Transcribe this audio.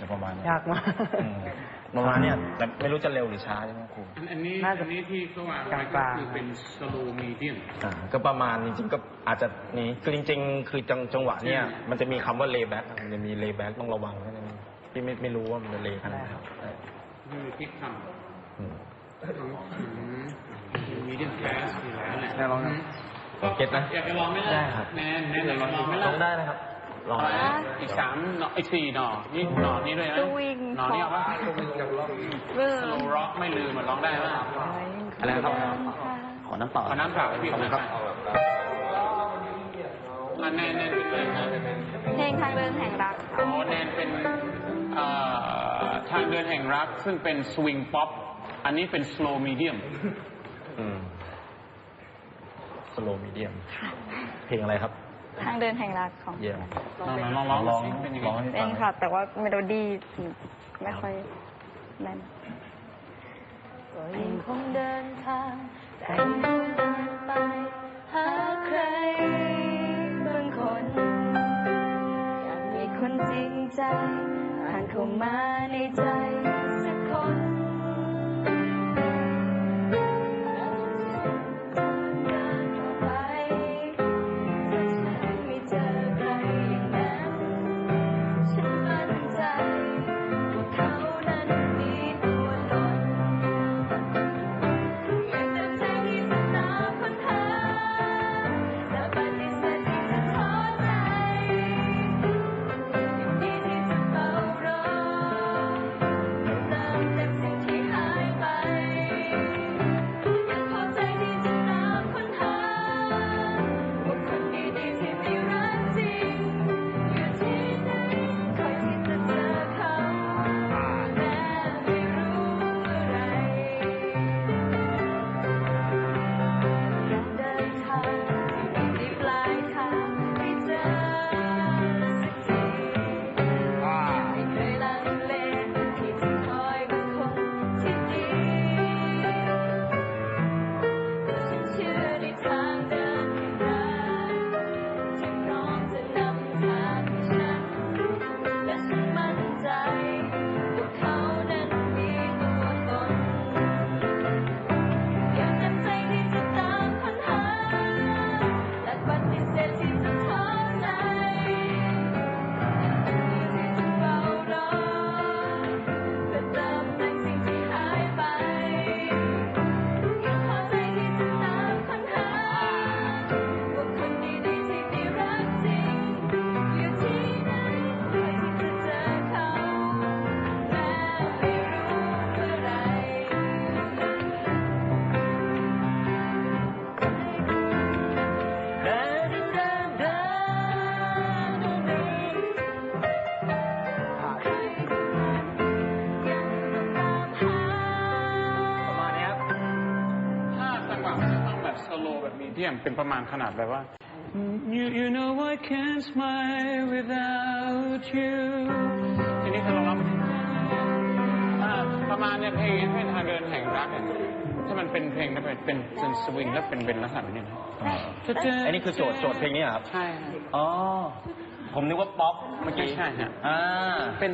จะประมาณนั้นยากมาก อืมประมาณเนี้ยแต่ไม่รู้จะเร็วหรือช้าใช่ไหมครูอันอันนี้น่าจะอันนี้ที่เขาวางไว้กก็ลางๆ คือเป็น slow medium อ่าก็ประมาณจริงๆก็อาจจะนี้คือจริง ๆ คือจังจังหวะเนี่ยใช่มันจะมีคำว่า lay back มันจะมี lay back ต้องระวังแค่นั้นเองพี่ไม่ไม่รู้ว่ามันจะ lay ขนาดไหนใช่คือทิศทางอืมของมีเดียมแคสอยู่แล้วแหละแน่ลองครับเก็ตนะอยากจะลองไหมล่ะได้ครับ แนนแนนอยากจะลองไหมล่ะ ลองได้นะครับ ลองเอาได้ไหมอีกสามหน่ออีกสี่หน่อนี่หน่อนี่ด้วยนะสวิง หน่อนี่เอาปะเริ่สมโลร็อกไม่ลืมมันร้องได้ปะอะไรนะครับ ขอน้ำเปล่าเอาน้ำเปล่าให้พี่หน่อยครับอันแนนแนนเป็นอะไรนะเพลงทางเดินแห่งรักอ๋อแนนเป็นเอ่อทางเดินแห่งรัก ซึ่งเป็นสวิงป๊อป อันนี้เป็น slow medium อืม slow medium เพลงอะไรครับ ทางเดินแห่งรักของ เยี่ยมลองลองลองลองสิเป็นยังลองไงให้เป็ฟันงค่ะ แต่ว่าเมโลดี้ไม่ค่อยนั่นก็ยังคงเดินทางแต่ยังคงเดินไป หาใครบางคนอยากมีคนจริงใจ ผ่านเข้ามาในใจ โลแบบมีเดียมเป็นประมาณขนาดแบบว่า you you know I can't smile without you ทีนี้ถ้าเราร้องอ่าประมาณเนี่ยเพลงให้ทางเดินแห่งรักเนี่ยถ้ามันเป็นเพลงแล้วเป็นเป็นเป็นสวิงแล้วเป็นเป็นลักษณะแบบนี้นะอันนี้คือโจทย์โจทย์เพลงนี้เหรอครับ ใช่ อ๋อ ผมนึกว่าป๊อปเมื่อไม่กี้ ใช่ฮะอ่าเป็น